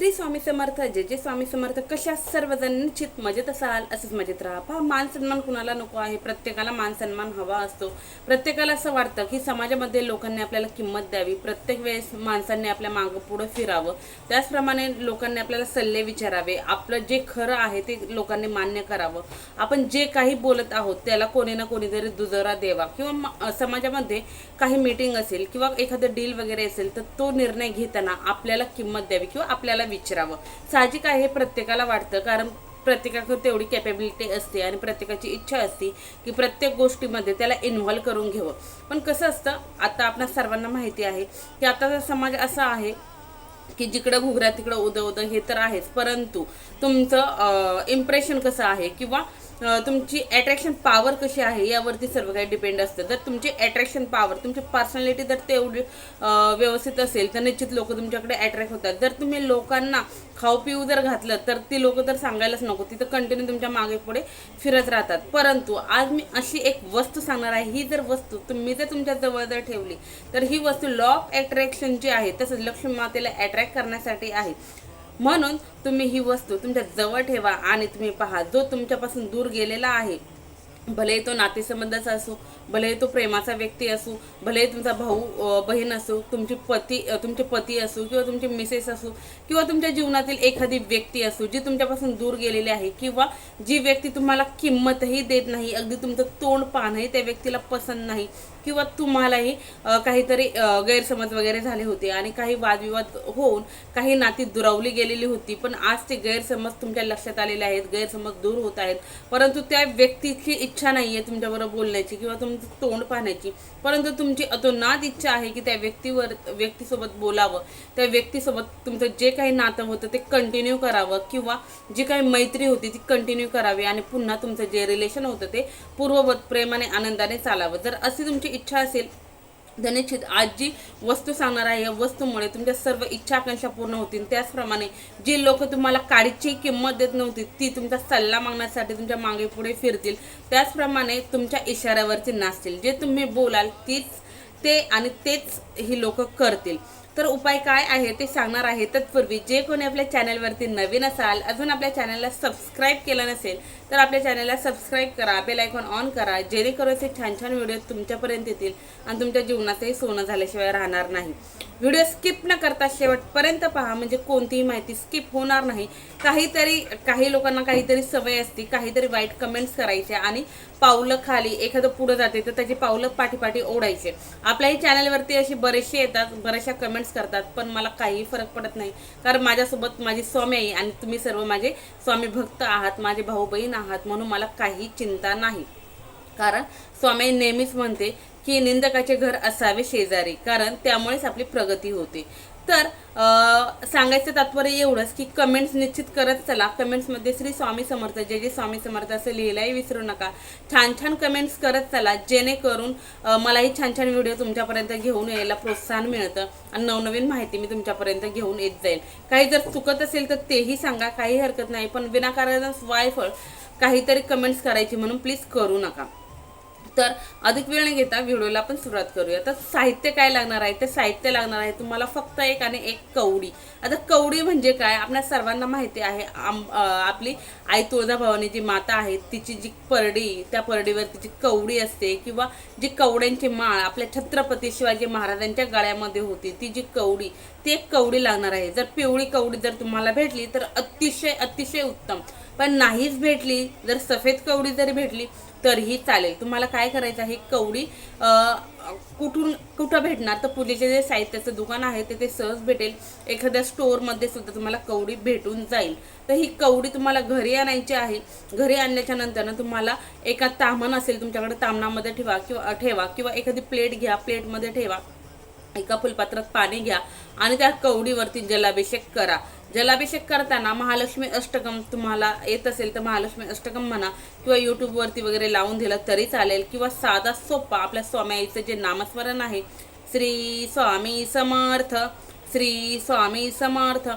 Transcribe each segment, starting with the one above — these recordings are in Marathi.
श्री स्वामी समर्थ जे जे स्वामी समर्थ. कशा सर्वजण निश्चित मजेत असाल असंच मजेत राहा. पहा मान सन्मान कुणाला नको आहे? प्रत्येकाला मान सन्मान हवा असतो. प्रत्येकाला असं वाटतं की समाजामध्ये लोकांनी आपल्याला किंमत द्यावी. प्रत्येक वेळेस माणसांनी आपल्या मागं पुढं फिरावं. त्याचप्रमाणे लोकांनी आपल्याला सल्ले विचारावे. आपलं जे खरं आहे ते लोकांनी मान्य करावं. आपण जे काही बोलत आहोत त्याला कोणी ना कोणीतरी दुजोरा द्यावा. किंवा समाजामध्ये काही मीटिंग असेल किंवा एखादं डील वगैरे असेल तर तो निर्णय घेताना आपल्याला किंमत द्यावी किंवा आपल्याला विचारावं. साहजिक आहे प्रत्येकाला वाटतं कारण प्रत्येकाकडे तेवढी कॅपेबिलिटी असते आणि प्रत्येकाची इच्छा असते की प्रत्येक गोष्टीमध्ये त्याला इन्व्हॉल्व करून घ्यावं. पण कसं असतं आता आपल्या सर्वांना माहिती आहे की आताचा समाज असा आहे की जिकडं घुगऱ्या तिकडं उदं उदं हे तर आहेच. परंतु तुमचं इम्प्रेशन कसं आहे? किंवा तुमची अट्रॅक्शन पॉवर कशी आहे यावरती सर्व काही डिपेंड असतं. जर तुमची अट्रॅक्शन पॉवर तुमची पर्सनॅलिटी जर तेवढी व्यवस्थित असेल तर निश्चित लोक तुमच्याकडे अट्रॅक्ट होतात. जर तुम्ही लोकांना खाऊ पिऊ जर घातलं तर ती लोक तर सांगायलाच नको. तिथं कंटिन्यू तुमच्या मागे पुढे फिरत राहतात. परंतु आज मी अशी एक वस्तू सांगणार आहे. ही जर वस्तू तुम्ही जर तुमच्या जवळ जर ठेवली तर ही वस्तू लॉ ऑफ अट्रॅक्शन जी आहे तसंच लक्ष्मी मातेला अट्रॅक्ट करण्यासाठी आहे. म्हणून तुम्ही ही वस्तू तुमच्या जवळ ठेवा आणि तुम्ही पहा जो तुमच्यापासून दूर गेलेला आहे भले तो नातेसंबंधाचा असो भले तो प्रेमाचा व्यक्ती असो भले तुमचा भाऊ बहीण असो तुमची पती तुमचे पती असो किंवा तुमची मिसेस असो किंवा तुमच्या जीवनातील एखादी व्यक्ती असो जी तुमच्यापासून दूर गेलेली आहे किंवा जी व्यक्ती तुम्हाला किंमतही देत नाही अगदी तुमचं तोंड पाहणंही त्या व्यक्तीला पसंत नाही किंवा तुम्हालाही काहीतरी गैरसमज वगैरे झाले होते आणि काही वादविवाद होऊन काही नाती दुरावली गेलेली होती. पण आज ते गैरसमज तुमच्या लक्षात आलेले आहेत गैरसमज दूर होत आहेत. परंतु त्या व्यक्तीची इच्छा नाही आहे तुमच्याबरोबर बोलण्याची किंवा तुमचं तोंड पाहण्याची. परंतु तुमची अतोनात इच्छा आहे की त्या व्यक्तीवर व्यक्तीसोबत बोलावं. त्या व्यक्तीसोबत तुमचं जे काही नातं होतं ते कंटिन्यू करावं किंवा जी काही मैत्री होती ती कंटिन्यू करावी आणि पुन्हा तुमचं जे रिलेशन होतं ते पूर्ववत प्रेमाने आनंदाने चालावं. जर अशी तुमची इच्छा असेल तर निश्चित आज जी वस्तू सांगणार आहे या वस्तूमुळे तुमच्या सर्व इच्छा आकांक्षा पूर्ण होतील. त्याचप्रमाणे जी लोक तुम्हाला काडीची किंमत देत नव्हती ती तुमचा सल्ला मागण्यासाठी तुमच्या मागे पुढे फिरतील. त्याचप्रमाणे तुमच्या इशाऱ्यावरती नाचतील. जे तुम्ही बोलाल तीच ते आणि तेच ही लोक करतील. तर उपाय काय आहे ते सांगणार आहे. तत्पूर्वी जे कोणी आपल्या चॅनलवरती नवीन असाल अजून आपल्या चॅनलला सबस्क्राईब केलं नसेल तर आपल्या चॅनलला सबस्क्राईब करा बेल आयकॉन ऑन करा जेणेकरून असे छान छान व्हिडिओ तुमच्यापर्यंत येतील आणि तुमच्या जीवनातही सोनं झाल्याशिवाय राहणार नाही. व्हिडिओ स्किप न करता शेवटपर्यंत पहा म्हणजे कोणतीही माहिती स्किप होणार नाही. काहीतरी काही लोकांना काहीतरी सवय असते काहीतरी वाईट कमेंट्स करायचे आणि पावलं खाली एखादं पुढं जाते तर त्याची पावलं पाठीपाठी ओढायचे. आपल्याही चॅनलवरती अशी बरेचसे येतात बऱ्याचशा कमेंट्स करतात पण मला काहीही फरक पडत नाही. कारण माझ्यासोबत माझी स्वामी आई आणि तुम्ही सर्व माझे स्वामी भक्त आहात माझे भाऊ बहीण आहात म्हणून मला काही चिंता नाही. कारण स्वामी नेहमीच म्हणते की निंदकाचे घर असावे शेजारी कारण त्यामुळेच आपली प्रगती होते. तर सांगायचं तात्पर्य एवढंच की कमेंट्स निश्चित करत चला. कमेंट्समध्ये श्री स्वामी समर्थ जे जे स्वामी समर्थ असं लिहिलंही विसरू नका. छान छान कमेंट्स करत चला जेणेकरून मलाही छान छान व्हिडिओ तुमच्यापर्यंत घेऊन यायला प्रोत्साहन मिळतं आणि नवनवीन माहिती मी तुमच्यापर्यंत घेऊन येत जाईल. काही जर चुकत असेल तर तेही सांगा काही हरकत नाही. पण विनाकारण वायफळ काहीतरी कमेंट्स करायची म्हणून प्लीज करू नका. तर अधिक वेळ न घेता व्हिडिओला आपण सुरुवात करूया. तर साहित्य काय लागणार आहे? ते साहित्य लागणार आहे तुम्हाला फक्त एक आणि एक कवडी. आता कवडी म्हणजे काय? आपल्या सर्वांना माहिती आहे. आम आपली आई तुळजाभवानी जी माता आहे तिची जी परडी त्या परडीवर तिची कवडी असते किंवा जी कवड्यांची माळ आपल्या छत्रपती शिवाजी महाराजांच्या गळ्यामध्ये होती ती जी कवडी ती एक कवडी लागणार आहे. जर पिवळी कवडी जर तुम्हाला भेटली तर अतिशय अतिशय उत्तम. पण नाहीच भेटली जर सफेद कवडी जरी भेटली तरीही चालेल. तुम्हाला काय करायचं आहे कवडी कुठून कुठं भेटणार? तर पूजेचे जे साहित्याचं दुकान आहे ते ते सहज भेटेल. एखाद्या स्टोअरमध्ये सुद्धा तुम्हाला कवडी भेटून जाईल. तर ही कवडी तुम्हाला घरी आणायची आहे. घरी आणल्याच्या नंतरनं तुम्हाला एका तामण असेल तुमच्याकडे तामणामध्ये ठेवा किंवा ठेवा किंवा एखादी प्लेट घ्या प्लेटमध्ये ठेवा. एका फुलपात्रात पाणी घ्या आणि त्या कवडीवरती जलाभिषेक करा. जलाभिषेक करताना महालक्ष्मी अष्टकम तुम्हाला येत असेल तर महालक्ष्मी अष्टकम म्हणा किंवा यूट्यूबवरती वगैरे लावून दिलं तरी चालेल. किंवा साधा सोपा आपल्या स्वामीचं जे नामस्मरण आहे श्री स्वामी समर्थ श्री स्वामी समर्थ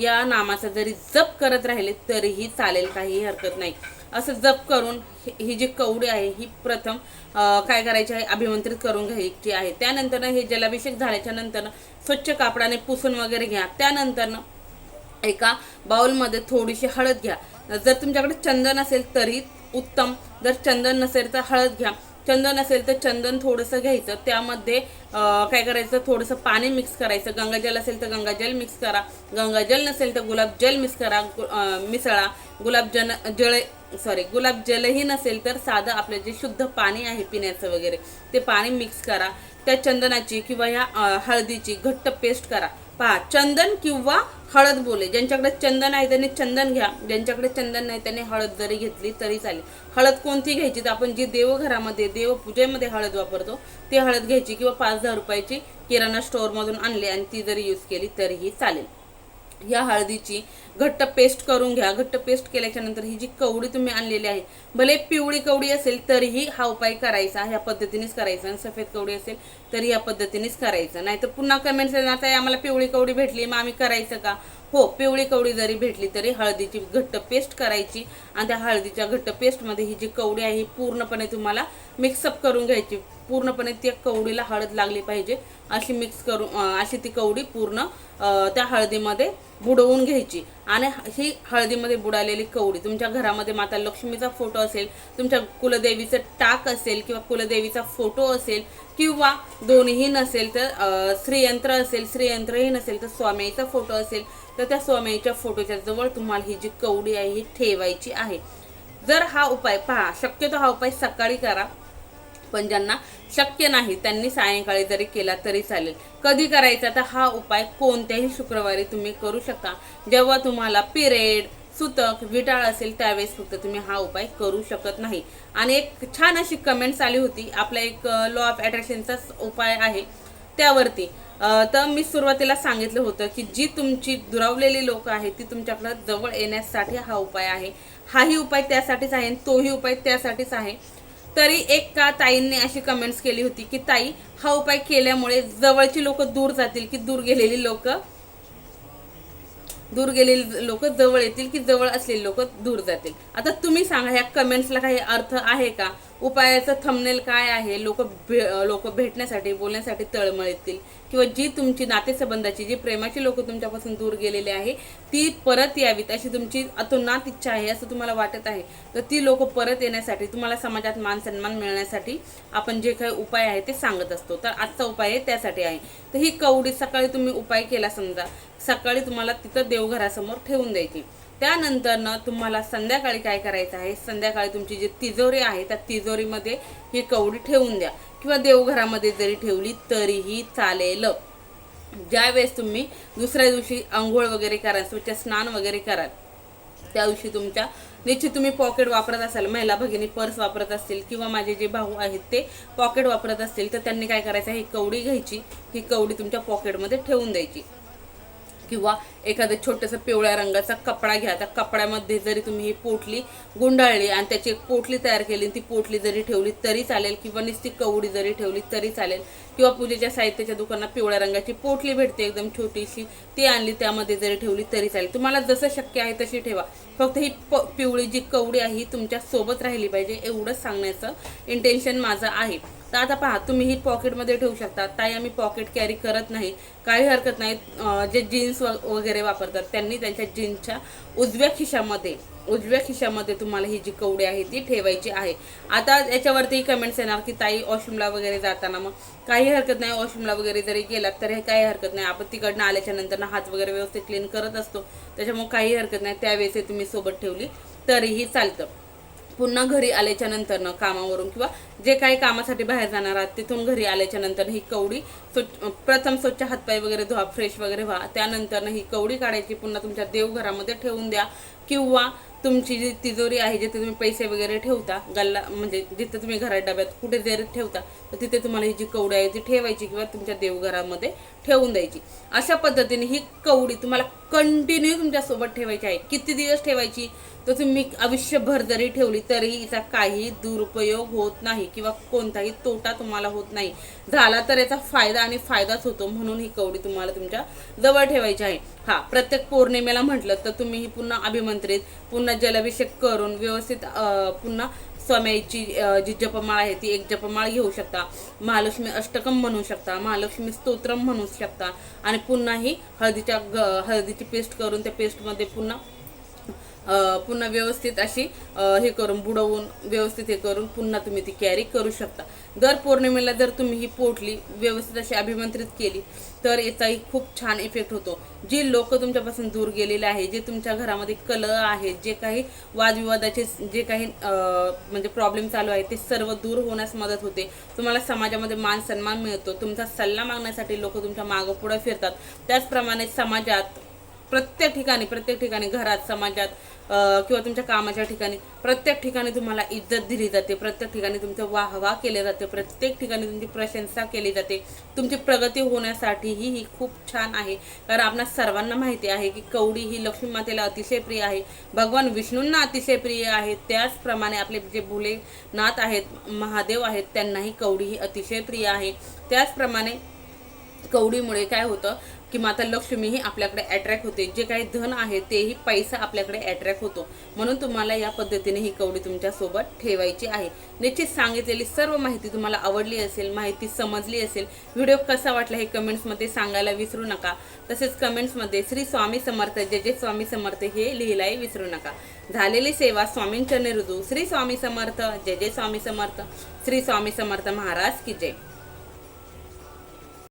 या नामाचा जरी जप करत राहिले तरीही चालेल काहीही हरकत नाही. असं जप करून ही जी कवडी आहे ही प्रथम काय करायची आहे अभिमंत्रित करून घ्यायची आहे. त्यानंतर हे जलाभिषेक झाल्याच्यानंतर स्वच्छ कापडाने पुसून वगैरे घ्या. त्यानंतर एका बाउलमध्ये थोडीशी हळद घ्या. जर तुमच्याकडे चंदन असेल तरी उत्तम. जर चंदन नसेल तर हळद घ्या. चंदन असेल तर चंदन थोडंसं घ्यायचं. त्यामध्ये काय करायचं? थोडंसं पाणी मिक्स करायचं. गंगाजल असेल तर गंगाजल मिक्स करा. गंगाजल नसेल तर गुलाबजल मिक्स करा. गु- अं, मिसळा जळ सॉरी गुलाबजलही नसेल तर साधं आपलं जे शुद्ध पाणी आहे पिण्याचं वगैरे ते पाणी मिक्स करा. त्या चंदनाची किंवा ह्या हळदीची घट्ट पेस्ट करा. पहा चंदन किंवा हळद बोले ज्यांच्याकडे चंदन आहे त्यांनी चंदन घ्या. ज्यांच्याकडे चंदन नाही त्यांनी हळद जरी घेतली तरी चालेल. हळद कोणती घ्यायची? तर आपण जी देवघरामध्ये देवपूजेमध्ये हळद वापरतो ती हळद घ्यायची किंवा पाच दहा रुपयाची किराणा स्टोअरमधून आणली आणि ती जरी यूज केली तरीही चालेल. या हळदीची घट्ट पेस्ट करून घ्या. घट्ट पेस्ट केल्याच्यानंतर ही जी कवडी तुम्ही आणलेली आहे भले पिवळी कवडी असेल तरीही हा उपाय करायचा ह्या पद्धतीनेच करायचा आणि सफेद कवडी असेल तरी या पद्धतीनेच करायचं. नाही तर पुन्हा कमेंट्स येणार आता आम्हाला पिवळी कवडी भेटली मग आम्ही करायचं का? हो पिवळी कवडी जरी भेटली तरी हळदीची घट्ट पेस्ट करायची. आणि त्या हळदीच्या घट्ट पेस्टमध्ये ही जी कवडी आहे ही पूर्णपणे तुम्हाला मिक्सअप करून घ्यायची. पूर्णपणे त्या कवडीला हळद लागली पाहिजे. अशी मिक्स करून अशी ती कवडी पूर्ण त्या हळदीमध्ये बुडवून घ्यायची. आणि ही हळदीमध्ये बुडालेली कवडी तुमच्या घरामध्ये माता लक्ष्मीचा फोटो असेल तुमच्या कुलदेवीचं टाक असेल किंवा कुलदेवीचा फोटो असेल किंवा दोन्हीही नसेल तर श्रीयंत्र असेल श्रीयंत्रही नसेल तर स्वामीचा फोटो असेल तर त्या स्वामीच्या फोटोच्या जवळ तुम्हाला ही जी कवडी आहे ही ठेवायची आहे. जर हा उपाय पहा शक्यतो हा उपाय सकाळी करा. पण ज्यांना शक्य नाही त्यांनी सायंकाळी जरी केला तरी चालेल. कधी करायचा तर हा उपाय कोणत्याही शुक्रवारी तुम्ही करू शकता. जेव्हा तुम्हाला पिरियड सुतक विटाळ असेल त्यावेळेस फक्त तुम्ही हा उपाय करू शकत नाही. आणि एक छान अशी कमेंट्स आली होती. आपला एक लॉ ऑफ अट्रॅक्शनचा उपाय आहे त्यावरती. तर मी सुरुवातीला सांगितलं होतं की जी तुमची दुरावलेली लोक आहेत ती तुमच्याकडं जवळ येण्यासाठी हा उपाय आहे. हाही उपाय त्यासाठीच आहे आणि तोही उपाय त्यासाठीच आहे. तरी एक का ताईंनी अशी कमेंट्स केली होती की ताई हा उपाय केल्यामुळे जवळची लोक दूर जातील की दूर गेलेली लोक? दूर गेलेली लोक जवळ येतील की जवळ असलेली लोक दूर जातील? आता तुम्ही सांगा ह्या कमेंट्सला काही अर्थ आहे का? उपायाचं थंबनेल काय आहे? लोक भे लोक भेटण्यासाठी बोलण्यासाठी तळमळ येतील किंवा जी तुमची नातेसंबंधाची जी प्रेमाची लोक तुमच्यापासून दूर गेलेली आहे ती परत यावीत अशी तुमची अतोनात इच्छा आहे असं तुम्हाला वाटत आहे? तर ती लोक परत येण्यासाठी तुम्हाला समाजात मान सन्मान मिळण्यासाठी आपण जे काही उपाय आहे ते सांगत असतो. तर आजचा उपाय आहे त्यासाठी आहे. तर ही कवडी सकाळी तुम्ही उपाय केला समजा. सकाळी तुम्हाला तिथं देवघरासमोर ठेवून द्यायची. त्यानंतर ना तुम्हाला संध्याकाळी काय करायचं आहे? संध्याकाळी तुमची जी तिजोरी आहे त्या तिजोरीमध्ये ही कवडी ठेवून द्या. किंवा देवघरामध्ये जरी ठेवली तरीही चालेल. ज्यावेळेस तुम्ही दुसऱ्या दिवशी आंघोळ वगैरे कराल स्वच्छ स्नान वगैरे कराल त्या दिवशी तुमच्या निश्चित तुम्ही पॉकेट वापरत असाल महिला भगिनी पर्स वापरत असतील किंवा माझे जे भाऊ आहेत ते पॉकेट वापरत असतील तर त्यांनी काय करायचं ही कवडी घ्यायची ही कवडी तुमच्या पॉकेटमध्ये ठेवून द्यायची. किंवा एखादं छोटंसं पिवळ्या रंगाचा कपडा घ्या. त्या कपड्यामध्ये जरी तुम्ही ही पोटली गुंडाळली आणि त्याची एक पोटली तयार केली आणि ती पोटली जरी ठेवली तरी चालेल किंवा नुसती कवडी जरी ठेवली तरी चालेल किंवा पूजेच्या साहित्याच्या दुकानात पिवळ्या रंगाची पोटली भेटते एकदम छोटीशी. ती आणली त्यामध्ये जरी ठेवली तरी चालेल. तुम्हाला जसं शक्य आहे तशी ठेवा. फक्त ही प पिवळी जी कवडी आहे ही तुमच्यासोबत राहिली पाहिजे एवढंच सांगण्याचं इंटेन्शन माझं आहे. तर आता पहा तुम्ही ही पॉकेटमध्ये ठेवू शकता. ताई आम्ही पॉकेट कॅरी करत नाही. काही हरकत नाही. जे जीन्स वगैरे वापरतात त्यांनी त्यांच्या जीन्सच्या उजव्या खिशामध्ये उजव्या खिशामध्ये तुम्हाला ही जी कवडी आहे ती ठेवायची आहे. आता याच्यावरती कमेंट्स येणार की ताई वॉशरूमला वगैरे जाताना मग काही हरकत नाही वॉशरूमला वगैरे जरी गेलात तर हे काही हरकत नाही. आपण तिकडनं आल्याच्यानंतर हात वगैरे व्यवस्थित क्लीन करत असतो. त्याच्यामुळे काही हरकत नाही. त्यावेळेस हे तुम्ही सोबत ठेवली तरीही चालतं. पुन्हा घरी आल्याच्या नंतरनं कामावरून किंवा जे काही कामासाठी बाहेर जाणार आहात तिथून घरी आल्याच्यानंतर ही कवडी स्वच्छ प्रथम स्वच्छ हातपाय वगैरे धुवा फ्रेश वगैरे व्हा. त्यानंतरनं ही कवडी काढायची पुन्हा तुमच्या देवघरामध्ये ठेवून द्या. किंवा तुमची जी तिजोरी आहे जिथे तुम्ही पैसे वगैरे ठेवता गल्ला म्हणजे जिथे तुम्ही घरात डब्यात कुठे जरी ठेवता तर तिथे तुम्हाला ही जी कवडी आहे ती ठेवायची किंवा तुमच्या देवघरामध्ये ठेवून द्यायची. अशा पद्धतीने ही कवडी तुम्हाला कंटिन्यू तुमच्यासोबत ठेवायची आहे. किती दिवस ठेवायची? तर तुम्ही आयुष्यभर जरी ठेवली तरी हिचा काही दुरुपयोग होत नाही किंवा कोणताही तोटा तुम्हाला होत नाही. झाला तर याचा फायदा आणि फायदाच होतो म्हणून ही कवडी तुम्हाला तुमच्या जवळ ठेवायची आहे. हा प्रत्येक पौर्णिमेला म्हटलं तर तुम्ही ही पुन्हा अभिमंत्रित पुन्हा जलाभिषेक करून व्यवस्थित पुन्हा स्वामीची जी जपमाळ आहे ती एक जपमाळ घेऊ शकता. महालक्ष्मी अष्टकम म्हणू शकता महालक्ष्मी स्तोत्रम म्हणू शकता. आणि पुन्हा ही हळदीच्या ग हळदीची पेस्ट करून त्या पेस्टमध्ये पुन्हा पुन्हा व्यवस्थित अशी हे करून बुडवून व्यवस्थित हे करून पुन्हा तुम्ही ती कॅरी करू शकता. दर पौर्णिमेला जर तुम्ही ही पोटली व्यवस्थित अशी अभिमंत्रित केली तर याचाही खूप छान इफेक्ट होतो. जे लोक तुमच्यापासून दूर गेलेले आहे जे तुमच्या घरामध्ये कलह आहे जे काही वादविवादाचे जे काही म्हणजे प्रॉब्लेम चालू आहे ते सर्व दूर होण्यास मदत होते. तुम्हाला समाजामध्ये मान सन्मान मिळतो. तुमचा सल्ला मागण्यासाठी लोक तुमच्या मागं पुढे फिरतात. त्याचप्रमाणे समाजात प्रत्येक ठिकाणी प्रत्येक ठिकाणी घरात समाजात किंवा तुमच्या कामाच्या ठिकाणी प्रत्येक ठिकाणी तुम्हाला इज्जत दिली जाते. प्रत्येक ठिकाणी तुमचं वाहवा केले जाते. प्रत्येक ठिकाणी तुमची प्रशंसा केली जाते. तुमची प्रगती होण्यासाठीही ही खूप छान आहे. कारण आपणा सर्वांना माहिती आहे की कवडी ही लक्ष्मी मातेला अतिशय प्रिय आहे. भगवान विष्णूंना अतिशय प्रिय आहे. त्याचप्रमाणे आपले जे भोलेनाथ आहेत महादेव आहेत त्यांनाही कवडी ही अतिशय प्रिय आहे. त्याचप्रमाणे कवडीमुळे काय होतं की माता लक्ष्मी ही आपल्याकडे अट्रॅक्ट होते. जे काही धन आहे तेही पैसा आपल्याकडे अट्रॅक्ट होतो. म्हणून तुम्हाला या पद्धतीने ही कवडी तुमच्यासोबत ठेवायची आहे. निश्चित सांगितलेली सर्व माहिती तुम्हाला आवडली असेल माहिती समजली असेल व्हिडिओ कसा वाटला हे कमेंट्समध्ये सांगायला विसरू नका. तसेच कमेंट्समध्ये श्री स्वामी समर्थ जे जे स्वामी समर्थ हे लिहिलाही विसरू नका. झालेली सेवा स्वामींच्या रुजू श्री स्वामी समर्थ जय जय स्वामी समर्थ. श्री स्वामी समर्थ महाराज की जय.